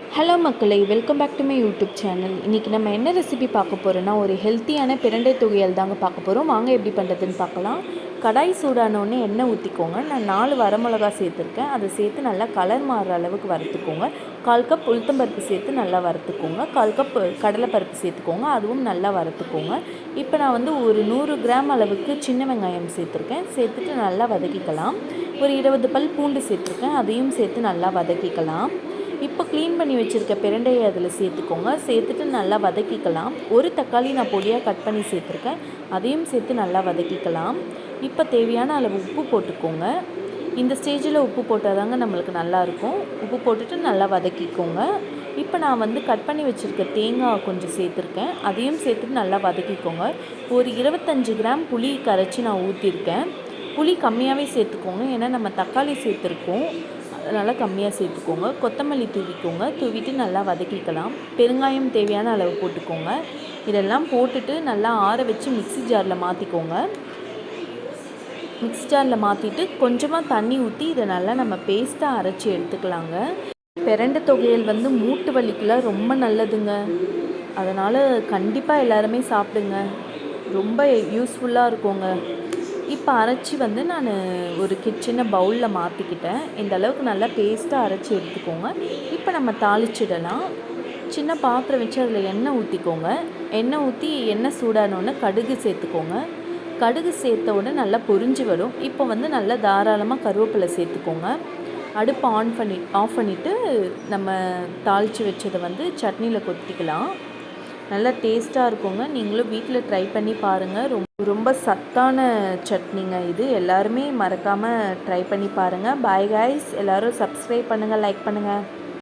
Hello மக்களை welcome back to my YouTube channel இன்றைக்கி நம்ம என்ன ரெசிபி பார்க்க போகிறோன்னா ஒரு ஹெல்த்தியான பிரண்டை தொகையல் தாங்க பார்க்க போகிறோம் வாங்க எப்படி பண்ணுறதுன்னு பார்க்கலாம். கடாய் சூடானோடனே எண்ணெய் ஊற்றிக்கோங்க நான் நாலு வரமிளகா சேர்த்துருக்கேன். அதை சேர்த்து நல்லா கலர் மாறுற அளவுக்கு வறுத்துக்கோங்க. கால் கப் உளுத்தம்பருப்பு சேர்த்து நல்லா வறுத்துக்கோங்க. கால் கப் கடலைப்பருப்பு சேர்த்துக்கோங்க. அதுவும் நல்லா வறுத்துக்கோங்க. இப்போ நான் வந்து ஒரு நூறு கிராம் அளவுக்கு சின்ன வெங்காயம் சேர்த்துருக்கேன். சேர்த்துட்டு நல்லா வதக்கிக்கலாம். ஒரு இருபது பல் பூண்டு சேர்த்துருக்கேன். அதையும் சேர்த்து நல்லா வதக்கிக்கலாம். இப்போ க்ளீன் பண்ணி வச்சுருக்க பிரண்டையை அதில் சேர்த்துக்கோங்க. சேர்த்துட்டு நல்லா வதக்கிக்கலாம். ஒரு தக்காளி நான் பொடியாக கட் பண்ணி சேர்த்துருக்கேன். அதையும் சேர்த்து நல்லா வதக்கிக்கலாம். இப்போ தேவையான அளவு உப்பு போட்டுக்கோங்க. இந்த ஸ்டேஜில் உப்பு போட்டால் தாங்க நம்மளுக்கு நல்லாயிருக்கும் உப்பு போட்டுட்டு நல்லா வதக்கிக்கோங்க. இப்போ நான் வந்து கட் பண்ணி வச்சுருக்க தேங்காய் கொஞ்சம் சேர்த்துருக்கேன். அதையும் சேர்த்துட்டு நல்லா வதக்கிக்கோங்க. ஒரு இருபத்தஞ்சி கிராம் புளி கரைச்சி நான் ஊற்றிருக்கேன் புளி கம்மியாகவே சேர்த்துக்கோங்க. ஏன்னா நம்ம தக்காளி சேர்த்துருக்கோம். நல்லா கம்மியாக சேர்த்துக்கோங்க. கொத்தமல்லி தூவிக்கோங்க. தூவிட்டு நல்லா வதக்கிக்கலாம். பெருங்காயம் தேவையான அளவு போட்டுக்கோங்க. இதெல்லாம் போட்டுட்டு நல்லா ஆற வச்சு மிக்ஸி ஜாரில் மாற்றிக்கோங்க மிக்ஸி ஜாரில் மாற்றிட்டு கொஞ்சமாக தண்ணி ஊற்றி இதை நல்லா நம்ம பேஸ்ட்டாக அரைச்சி எடுத்துக்கலாங்க. பிறண்ட தொகையல் வந்து மூட்டு வலிக்கெலாம் ரொம்ப நல்லதுங்க. அதனால் கண்டிப்பாக எல்லாருமே சாப்பிடுங்க. ரொம்ப யூஸ்ஃபுல்லாக இருக்குங்க. இப்போ அரைச்சி வந்து நான் ஒரு கிச்சனை பவுலில் மாற்றிக்கிட்டேன் இந்த அளவுக்கு நல்லா பேஸ்ட்டாக அரைச்சி எடுத்துக்கோங்க. இப்போ நம்ம தாளிச்சிடலாம். சின்ன பாத்திரம் வச்சு அதில் எண்ணெய் ஊற்றிக்கோங்க எண்ணெய் ஊற்றி எண்ணெய் சூடானோடனே கடுகு சேர்த்துக்கோங்க. கடுகு சேர்த்த உடனே நல்லா பொரிஞ்சு வரும். இப்போ வந்து நல்லா தாராளமாக கருவேப்பிலை சேர்த்துக்கோங்க. அடுப்பு ஆன் பண்ணி ஆஃப் பண்ணிவிட்டு நம்ம தாளித்து வச்சதை வந்து சட்னியில் கொத்திக்கலாம் நல்லா டேஸ்ட்டாக இருக்குங்க. நீங்களும் வீட்டில் ட்ரை பண்ணி பாருங்கள் ரொம்ப ரொம்ப சத்தான சட்னிங்க இது. எல்லாருமே மறக்காமல் ட்ரை பண்ணி பாருங்கள் பாய் காய்ஸ் எல்லோரும் சப்ஸ்கிரைப் பண்ணுங்கள் லைக் பண்ணுங்கள்